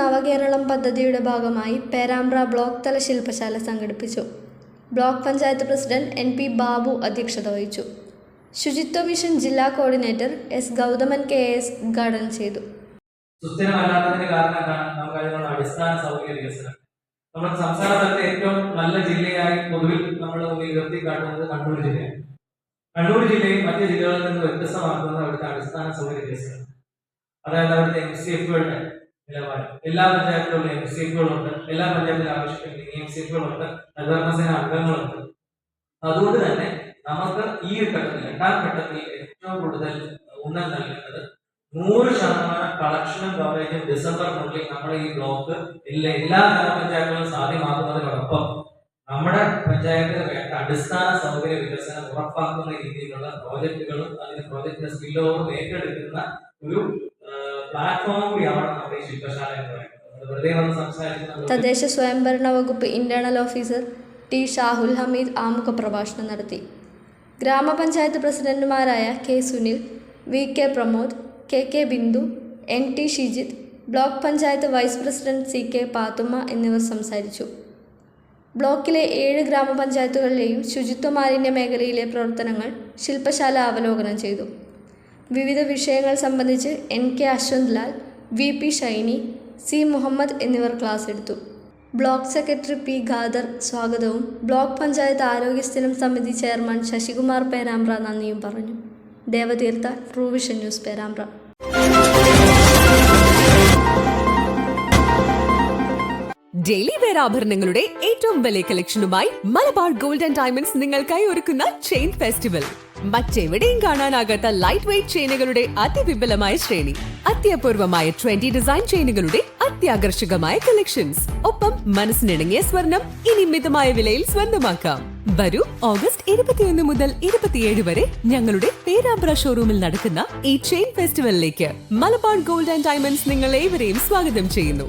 നവകേരളം പദ്ധതിയുടെ ഭാഗമായി പേരാമ്പ്ര ബ്ലോക്ക് തല ശില്പശാല സംഘടിപ്പിച്ചു. Block panchayat president N P Babu അധ്യക്ഷത വഹിച്ചു. ശുചിത്വ മിഷൻ ജില്ലാ coordinator S Gauthaman K S ഉദ്ഘാടനം ചെയ്തു. സുസ്ഥിരമല്ലാത്തതിന് കാരണം നമുക്കതിനുള്ള അടിസ്ഥാന സൗകര്യ വികസനം. നമ്മുടെ സംസ്ഥാന തലത്തിലെ ഏറ്റവും നല്ല ജില്ലയായി പൊതുവിൽ നമ്മൾ ഉയർത്തി കാട്ടുന്നത് കണ്ണൂർ ജില്ലയാണ്. കണ്ണൂർ ജില്ലയും മറ്റ് ജില്ലകളിൽ നിന്ന് വ്യത്യസ്തമാക്കുന്നത് അവിടുത്തെ അടിസ്ഥാന സൗകര്യ വികസനം. അതായത് അവിടുത്തെ എം സി എഫുകളുടെ എല്ലാ പഞ്ചായത്തിലുള്ള എം സി എഫുകളുണ്ട് എല്ലാ പഞ്ചായത്തിലും ആവശ്യത്തിന് എം സി എഫുകളുണ്ട് ഹരിതകർമ്മസേന അംഗങ്ങളുണ്ട്. അതുകൊണ്ട് തന്നെ നമുക്ക് ഈ ഘട്ടത്തിൽ രണ്ടാം ഘട്ടത്തിൽ ഏറ്റവും കൂടുതൽ ഊന്നൽ നൽകുന്നത് നൂറ് ശതമാനം കളക്ഷനും കവറേജും ഡിസംബറിനുള്ളിൽ നമ്മുടെ ഈ ബ്ലോക്ക് എല്ലാ എല്ലാ ഗ്രാമപഞ്ചായത്തുകളും സാധ്യമാക്കുന്നതിനോടൊപ്പം നമ്മുടെ പഞ്ചായത്തിന് വേണ്ട അടിസ്ഥാന സൗകര്യ വികസനം ഉറപ്പാക്കുന്ന രീതിയിലുള്ള പ്രോജക്റ്റുകളും അതിന് പ്രോജക്റ്റിന്റെ സ്കില്ലോവറും ഏറ്റെടുക്കുന്ന ഒരു തദ്ദേശ സ്വയംഭരണ വകുപ്പ് internal officer T Shahul Hameed ആമുഖ പ്രഭാഷണം നടത്തി. ഗ്രാമപഞ്ചായത്ത് പ്രസിഡന്റുമാരായ K Sunil V K Pramod K K Bindu N T Shijith block panchayat vice president C K Pathumma എന്നിവർ സംസാരിച്ചു. ബ്ലോക്കിലെ ഏഴ് ഗ്രാമപഞ്ചായത്തുകളിലെയും ശുചിത്വ മാലിന്യ മേഖലയിലെ പ്രവർത്തനങ്ങൾ ശില്പശാല അവലോകനം ചെയ്തു. വിവിധ വിഷയങ്ങൾ സംബന്ധിച്ച് N K Ashwanth Lal V P Shiny C Muhammad എന്നിവർ ക്ലാസ് എടുത്തു. ബ്ലോക്ക് സെക്രട്ടറി പി ഖാദർ സ്വാഗതവും ബ്ലോക്ക് പഞ്ചായത്ത് ആരോഗ്യസ്ഥിരം സമിതി ചെയർമാൻ ശശികുമാർ പേരാമ്പ്ര നന്ദിയും പറഞ്ഞു. Devatheertha Truevision news Perambra. Daily wear ആഭരണങ്ങളുടെ ഏറ്റവും വലിയ കളക്ഷനുമായി മലബാർ ഗോൾഡ് ആൻഡ് ഡയമണ്ട്സ് നിങ്ങൾക്കായി ഒരുക്കുന്ന ചെയിൻ ഫെസ്റ്റിവൽ മറ്റെവിടെയും കാണാനാകാത്ത ലൈറ്റ് വെയ്റ്റ് ചെയിനുകളുടെ അതിവിപുലമായ ശ്രേണി. അത്യപൂർവമായ ട്വന്റി ഡിസൈൻ ചെയിനുകളുടെ അത്യാകർഷകമായ കളക്ഷൻസ് ഒപ്പം മനസ്സിനിണങ്ങിയ സ്വർണം ഇനി മിതമായ വിലയിൽ സ്വന്തമാക്കാം. വരൂ ഓഗസ്റ്റ് ഇരുപത്തിയൊന്ന് മുതൽ ഇരുപത്തിയേഴ് വരെ ഞങ്ങളുടെ പേരാമ്പ്ര ഷോറൂമിൽ നടക്കുന്ന ഈ ചെയിൻ ഫെസ്റ്റിവലിലേക്ക് മലബാർ ഗോൾഡ് ആൻഡ് ഡയമണ്ട്സ് നിങ്ങൾ ഏവരെയും സ്വാഗതം ചെയ്യുന്നു.